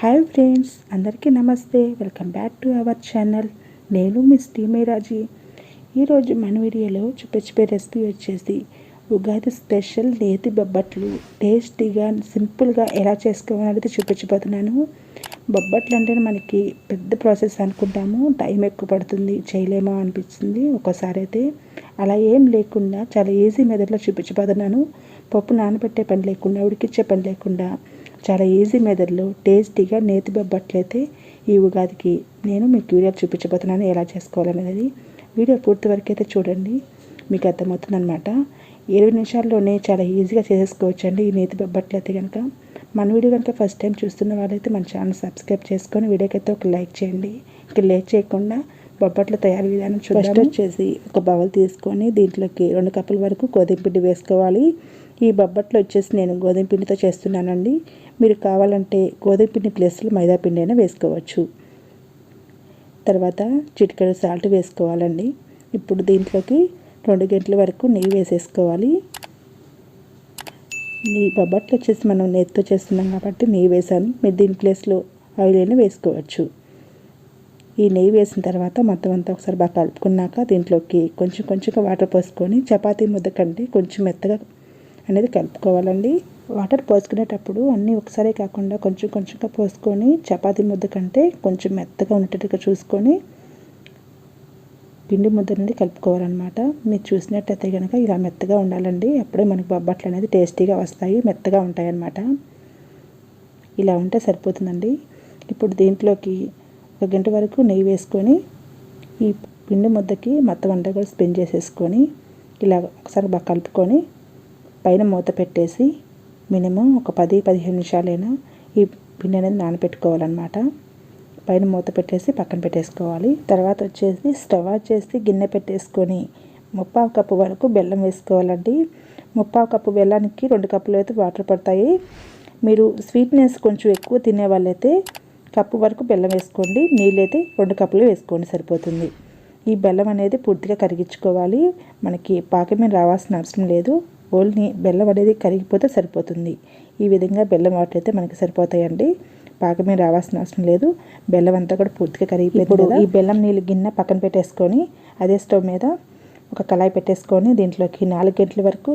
Hi friends అందరికీ నమస్తే. Welcome back to our channel నేను మిస్ టీమేరాజీ ఈరోజు మన వీడియోలో చూపించే రెసిపీ వచ్చేసి ఉగాది స్పెషల్ నేతి బొబ్బట్లు. టేస్టీగా సింపుల్గా ఎలా చేసుకోవాలనేది చూపించబోతున్నాను. బొబ్బట్లు అంటే మనకి పెద్ద ప్రాసెస్ అనుకుంటాము. టైం ఎక్కువ పడుతుంది చేయలేమో అనిపిస్తుంది ఒక్కోసారి అయితే. అలా ఏం లేకుండా చాలా ఈజీ మెథడ్లో చూపించబోతున్నాను. పప్పు నానబెట్టే పని లేకుండా ఉడికిచ్చే పని లేకుండా చాలా ఈజీ మెథడ్లో టేస్టీగా నేతి బొబ్బట్లయితే ఈ ఉగాదికి నేను మీకు వీడియో చూపించబోతున్నాను ఎలా చేసుకోవాలనేది. వీడియో పూర్తి వరకు అయితే చూడండి. మీకు అర్థమవుతుంది అనమాట ఇరవై నిమిషాల్లోనే చాలా ఈజీగా చేసేసుకోవచ్చు అండి ఈ నేతి బొబ్బట్లు అయితే కనుక మన వీడియో కనుక ఫస్ట్ టైం చూస్తున్న వాళ్ళైతే మన ఛానల్ సబ్స్క్రైబ్ చేసుకొని వీడియోకి అయితే ఒక లైక్ చేయండి. ఇక లేట్ చేయకుండా బొబ్బట్ల తయారీ విధానం చూడండి వచ్చేసి ఒక బౌల్ తీసుకొని దీంట్లోకి రెండు కప్పుల వరకు గోధుమ పిండి వేసుకోవాలి. ఈ బొబ్బట్లు వచ్చేసి నేను గోధుమ పిండితో చేస్తున్నానండి. మీరు కావాలంటే గోధుమపిండి ప్లేస్లో మైదాపిండి అయినా వేసుకోవచ్చు. తర్వాత చిటికెడు సాల్ట్ వేసుకోవాలండి. ఇప్పుడు దీంట్లోకి రెండు గంటల వరకు నెయ్యి వేసేసుకోవాలి. నెయ్యి బొబ్బట్లు వచ్చేసి మనం నెయ్యితో చేస్తున్నాం కాబట్టి నెయ్యి వేసాను. మీరు దీని ప్లేస్లో ఆయిల్ అయినా వేసుకోవచ్చు. ఈ నెయ్యి వేసిన తర్వాత మొత్తం అంతా ఒకసారి బాగా కలుపుకున్నాక దీంట్లోకి కొంచెం కొంచెంగా వాటర్ పోసుకొని చపాతీ ముద్ద కంటే కొంచెం మెత్తగా అనేది కలుపుకోవాలండి. వాటర్ పోసుకునేటప్పుడు అన్నీ ఒకసారి కాకుండా కొంచెం కొంచెంగా పోసుకొని చపాతీ ముద్ద కంటే కొంచెం మెత్తగా ఉండేటట్టుగా చూసుకొని పిండి ముద్ద నుండి కలుపుకోవాలన్నమాట. మీరు చూసినట్టయితే కనుక ఇలా మెత్తగా ఉండాలండి. అప్పుడే మనకు బొబ్బట్లు అనేది టేస్టీగా వస్తాయి మెత్తగా ఉంటాయన్నమాట. ఇలా ఉంటే సరిపోతుందండి. ఇప్పుడు దీంట్లోకి ఒక గంట వరకు నెయ్యి వేసుకొని ఈ పిండి ముద్దకి మొత్తం అంతా కూడా స్పెండ్ చేసేసుకొని ఇలా ఒకసారి బాగా కలుపుకొని పైన మూత పెట్టేసి మినిమం ఒక పది పదిహేను నిమిషాలైనా ఈ పిండి అనేది నానబెట్టుకోవాలన్నమాట పైన మూత పెట్టేసి పక్కన పెట్టేసుకోవాలి. తర్వాత వచ్చేసి స్టవ్ ఆఫ్ చేసి గిన్నె పెట్టేసుకొని ముప్పావు కప్పు వరకు బెల్లం వేసుకోవాలండి. ముప్పావు కప్పు బెల్లానికి రెండు కప్పులు అయితే వాటర్ పడతాయి. మీరు స్వీట్నెస్ కొంచెం ఎక్కువ తినే వాళ్ళైతే కప్పు వరకు బెల్లం వేసుకోండి. నీళ్ళైతే రెండు కప్పులు వేసుకోండి సరిపోతుంది. ఈ బెల్లం అనేది పూర్తిగా కరిగించుకోవాలి. మనకి పాకమే రావాల్సిన అవసరం లేదు. ఓన్లీ బెల్లం అనేది కరిగిపోతే సరిపోతుంది. ఈ విధంగా బెల్లం వాటర్ అయితే మనకి సరిపోతాయండి. పాకమే రావాల్సిన అవసరం లేదు. బెల్లం అంతా కూడా పూర్తిగా కరిగిపోయింది ఈ బెల్లం నీళ్ళు గిన్నె పక్కన పెట్టేసుకొని అదే స్టవ్ మీద ఒక కళాయి పెట్టేసుకొని దీంట్లోకి నాలుగు గంటల వరకు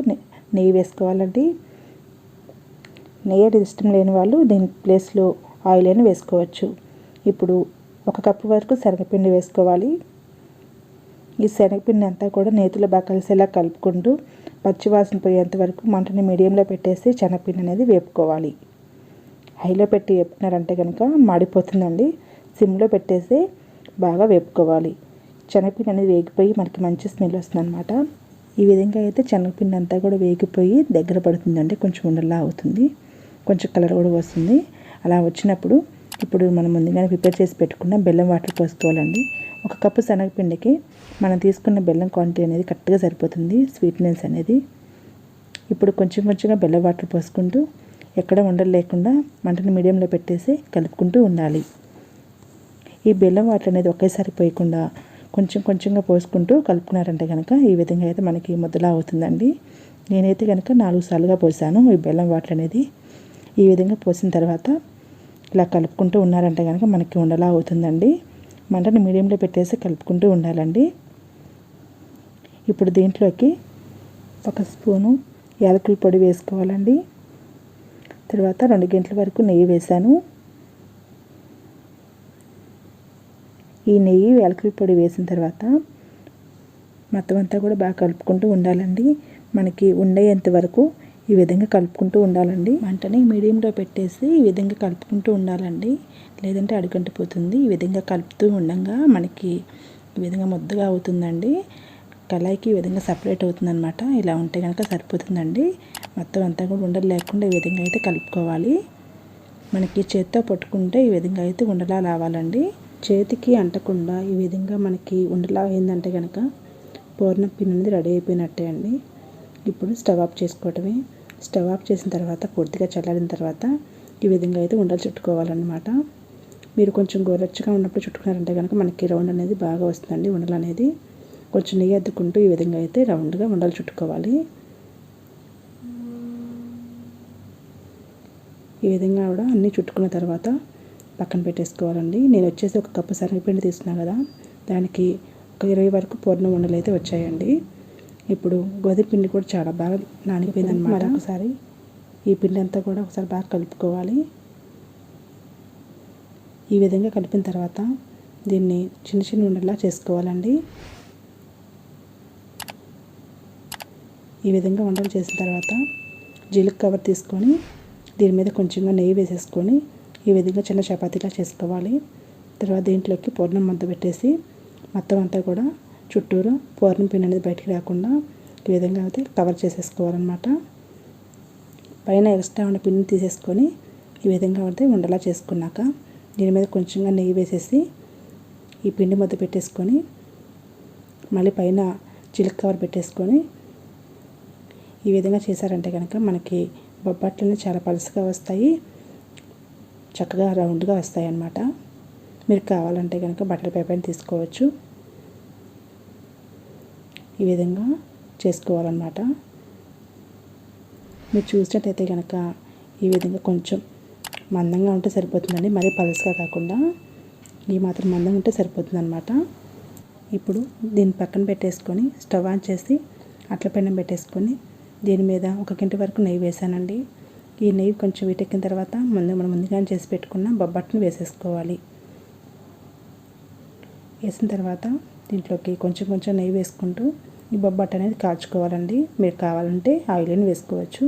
నెయ్యి వేసుకోవాలండి. నెయ్యి ఇష్టం లేని వాళ్ళు దీని ప్లేస్లో ఆయిల్ అయినా వేసుకోవచ్చు. ఇప్పుడు ఒక కప్పు వరకు శనగపిండి వేసుకోవాలి. ఈ శనగపిండి అంతా కూడా నేతిలో బాగా కలిసేలా కలుపుకుంటూ పచ్చివాసన పోయేంత వరకు మంటని మీడియంలో పెట్టేసి శనగపిండి అనేది వేపుకోవాలి. హైలో పెట్టి వేపుకున్నారంటే కనుక మాడిపోతుందండి. సిమ్లో పెట్టేసి బాగా వేపుకోవాలి. శనగపిండి అనేది వేగిపోయి మనకి మంచి స్మెల్ వస్తుందన్నమాట. ఈ విధంగా అయితే శనగపిండి అంతా కూడా వేగిపోయి దగ్గర పడుతుందండి. కొంచెం ఉండలా అవుతుంది. కొంచెం కలర్ కూడా వస్తుంది. అలా వచ్చినప్పుడు ఇప్పుడు మనం ముందుగానే ప్రిపేర్ చేసి పెట్టుకున్న బెల్లం వాటర్ పోసుకోవాలండి. ఒక కప్పు శనగపిండికి మనం తీసుకున్న బెల్లం క్వాంటిటీ అనేది కరెక్ట్గా సరిపోతుంది స్వీట్నెస్ అనేది. ఇప్పుడు కొంచెం కొంచెంగా బెల్లం వాటర్ పోసుకుంటూ ఎక్కడ ఉండలు లేకుండా మంటను మీడియంలో పెట్టేసి కలుపుకుంటూ ఉండాలి. ఈ బెల్లం వాటర్ అనేది ఒకేసారి పోయకుండా కొంచెం కొంచెంగా పోసుకుంటూ కలుపుకున్నారంటే కనుక ఈ విధంగా అయితే మనకి ముద్దలా అవుతుందండి. నేనైతే కనుక నాలుగు సార్లుగా పోసాను ఈ బెల్లం వాటర్ అనేది. ఈ విధంగా పోసిన తర్వాత ఇలా కలుపుకుంటూ ఉన్నారంటే కనుక మనకి ఉండలా అవుతుందండి. మంటను మీడియంలో పెట్టేసి కలుపుకుంటూ ఉండాలండి. ఇప్పుడు దీంట్లోకి ఒక స్పూను యాలకుల పొడి వేసుకోవాలండి. తర్వాత రెండు గంటల వరకు నెయ్యి వేసాను ఈ నెయ్యి యాలకుల పొడి వేసిన తర్వాత మొత్తం అంతా కూడా బాగా కలుపుకుంటూ ఉండాలండి. మనకి ఉండేంత వరకు ఈ విధంగా కలుపుకుంటూ ఉండాలండి. మంటని మీడియంలో పెట్టేసి ఈ విధంగా కలుపుకుంటూ ఉండాలండి. లేదంటే అడుగంటిపోతుంది. ఈ విధంగా కలుపుతూ ఉండగా మనకి ఈ విధంగా ముద్దగా అవుతుందండి. కళాయికి ఈ విధంగా సపరేట్ అవుతుందన్నమాట. ఇలా ఉంటే కనుక సరిపోతుందండి. మొత్తం అంతా కూడా ఉండలు లేకుండా ఈ విధంగా అయితే కలుపుకోవాలి. మనకి చేత్తో పట్టుకుంటే ఈ విధంగా అయితే ఉండలా రావాలండి. చేతికి అంటకుండా ఈ విధంగా మనకి ఉండలా అయిందంటే కనుక పూర్ణ పిన్ అనేది రెడీ అయిపోయినట్టే అండి. ఇప్పుడు స్టవ్ ఆఫ్ చేసుకోవటమే. స్టవ్ ఆఫ్ చేసిన తర్వాత పూర్తిగా చల్లారిన తర్వాత ఈ విధంగా అయితే ఉండలు చుట్టుకోవాలన్నమాట. మీరు కొంచెం గోరచ్చగా ఉన్నప్పుడు చుట్టుకున్నారంటే కనుక మనకి రౌండ్ అనేది బాగా వస్తుందండి ఉండలు అనేది. కొంచెం నెయ్యి అద్దుకుంటూ ఈ విధంగా అయితే రౌండ్గా ఉండలు చుట్టుకోవాలి. ఈ విధంగా కూడా అన్నీ చుట్టుకున్న తర్వాత పక్కన పెట్టేసుకోవాలండి. నేను వచ్చేసి ఒక కప్పు శనగపిండి తీసుకున్నాను కదా దానికి ఒక ఇరవై వరకు పూర్ణ ఉండలు అయితే వచ్చాయండి. ఇప్పుడు గోధుమ పిండి కూడా చాలా బాగా నానిపోయింది అనమాట ఒకసారి ఈ పిండి అంతా కూడా ఒకసారి బాగా కలుపుకోవాలి. ఈ విధంగా కలిపిన తర్వాత దీన్ని చిన్న చిన్న ఉండలా చేసుకోవాలండి. ఈ విధంగా వంటలు చేసిన తర్వాత జీలక కవర్ తీసుకొని దీని మీద కొంచెంగా నెయ్యి వేసేసుకొని ఈ విధంగా చిన్న చపాతీలా చేసుకోవాలి. తర్వాత దీంట్లోకి పూర్ణం మంత పెట్టేసి మొత్తం అంతా కూడా చుట్టూరు పూర్ణం పిండి అనేది బయటికి రాకుండా ఈ విధంగా అయితే కవర్ చేసేసుకోవాలన్నమాట. పైన ఎక్స్ట్రా ఉన్న పిండిని తీసేసుకొని ఈ విధంగా అయితే ఉండలా చేసుకున్నాక దీని మీద కొంచెంగా నెయ్యి వేసేసి ఈ పిండి ముద్ద పెట్టేసుకొని మళ్ళీ పైన చిలుక కవర్ పెట్టేసుకొని ఈ విధంగా చేశారంటే కనుక మనకి బొబ్బట్లనే చాలా పలుసుగా వస్తాయి. చక్కగా రౌండ్గా వస్తాయి అన్నమాట మీరు కావాలంటే కనుక బటర్ పేపర్ని తీసుకోవచ్చు. ఈ విధంగా చేసుకోవాలన్నమాట. మీరు చూసినట్టయితే కనుక ఈ విధంగా కొంచెం మందంగా ఉంటే సరిపోతుందండి. మరీ పలసగా కాకుండా ఈ మాత్రం మందంగా ఉంటే సరిపోతుంది అనమాట ఇప్పుడు దీన్ని పక్కన పెట్టేసుకొని స్టవ్ ఆన్ చేసి అట్ల పెండం పెట్టేసుకొని దీని మీద ఒక గంట వరకు నెయ్యి వేసానండి. ఈ నెయ్యి కొంచెం వీటెక్కిన తర్వాత ముందు మనం ముందుగానే చేసి పెట్టుకున్న బొబ్బట్టును వేసేసుకోవాలి. వేసిన తర్వాత దీంట్లోకి కొంచెం కొంచెం నెయ్యి వేసుకుంటూ ఈ బొబ్బట్ అనేది కాల్చుకోవాలండి. మీరు కావాలంటే ఆయిల్ని వేసుకోవచ్చు.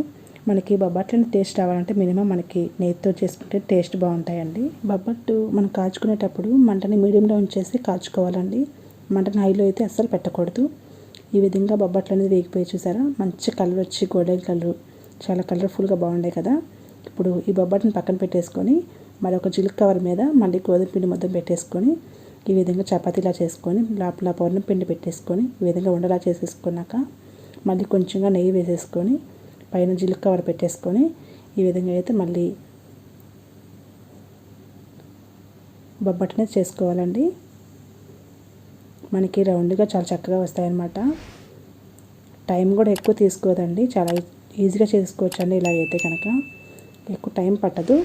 మనకి బొబ్బట్లని టేస్ట్ రావాలంటే మినిమం మనకి నెయ్యితో చేసుకుంటే టేస్ట్ బాగుంటాయండి. బొబ్బట్టు మనం కాచుకునేటప్పుడు మంటని మీడియంలో ఉంచేసి కాల్చుకోవాలండి. మంటని హైలో అయితే అస్సలు పెట్టకూడదు. ఈ విధంగా బొబ్బట్లు అనేది వేగిపోయి చూసారా? మంచి కలర్ వచ్చి గోల్డెన్ కలర్ చాలా కలర్ఫుల్గా బాగుండే కదా. ఇప్పుడు ఈ బొబ్బట్ని పక్కన పెట్టేసుకొని మరొక జిలుక్ కవర్ మీద మళ్ళీ గోధుమ పిండి మొత్తం పెట్టేసుకొని ఈ విధంగా చపాతీలా చేసుకొని లోపల పౌర్ణం పిండి పెట్టేసుకొని ఈ విధంగా ఉండలా చేసేసుకున్నాక మళ్ళీ కొంచెంగా నెయ్యి వేసేసుకొని పైన జిలుక్ కవర్ పెట్టేసుకొని ఈ విధంగా అయితే మళ్ళీ బొబ్బట్నే చేసుకోవాలండి. మనకి రౌండ్గా చాలా చక్కగా వస్తాయన్నమాట. టైం కూడా ఎక్కువ తీసుకోదండి. చాలా ఈజీగా చేసుకోవచ్చు అండి ఇలా అయితే కనుక. ఎక్కువ టైం పట్టదు.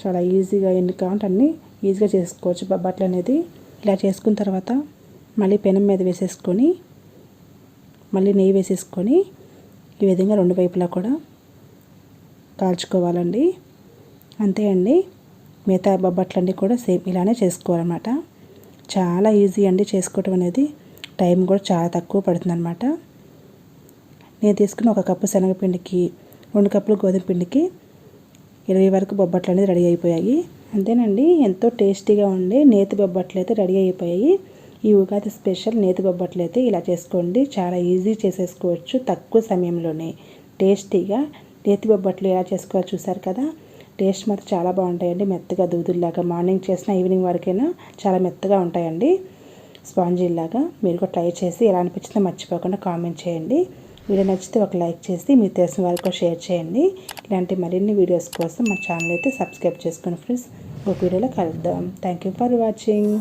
చాలా ఈజీగా ఎన్ని కావాలంటే అన్నీ ఈజీగా చేసుకోవచ్చు బొబ్బట్లు అనేది. ఇలా చేసుకున్న తర్వాత మళ్ళీ పెనం మీద వేసేసుకొని మళ్ళీ నెయ్యి వేసేసుకొని ఈ విధంగా రెండు వైపులా కూడా కాల్చుకోవాలండి. అంతే అండి. మిగతా బొబ్బట్లన్నీ కూడా సేమ్ ఇలానే చేసుకోవాలన్నమాట. చాలా ఈజీ అండి చేసుకోవటం అనేది. టైం కూడా చాలా తక్కువ పడుతుందన్నమాట. నేను తీసుకున్న ఒక కప్పు శనగపిండికి రెండు కప్పులు గోధుమ పిండికి ఇరవై వరకు బొబ్బట్లు అనేది రెడీ అయిపోయాయి. అంతేనండి ఎంతో టేస్టీగా ఉండే నేతి బొబ్బట్లు అయితే రెడీ అయిపోయాయి. ఈ ఉగాది స్పెషల్ నేతి బొబ్బట్లు అయితే ఇలా చేసుకోండి. చాలా ఈజీ చేసేసుకోవచ్చు తక్కువ సమయంలోనే. టేస్టీగా నేతి బొబ్బట్లు ఎలా చేసుకోవాలో చూసారు కదా? టేస్ట్ మాత్రం చాలా బాగుంటాయండి. మెత్తగా దూదుల్లాగా మార్నింగ్ చేసిన ఈవినింగ్ వరకైనా చాలా మెత్తగా ఉంటాయండి. స్పాంజీలాగా మీరు కూడా ట్రై చేసి ఎలా అనిపించిందో మర్చిపోకుండా కామెంట్ చేయండి. వీడియో నచ్చితే ఒక లైక్ చేసి మీ తెలిసిన వారికి షేర్ చేయండి. ఇలాంటి మరిన్ని వీడియోస్ కోసం మా ఛానల్ అయితే సబ్స్క్రైబ్ చేసుకోండి ఫ్రెండ్స్ ఒక వీడియోలో కలుద్దాం. Thank you for watching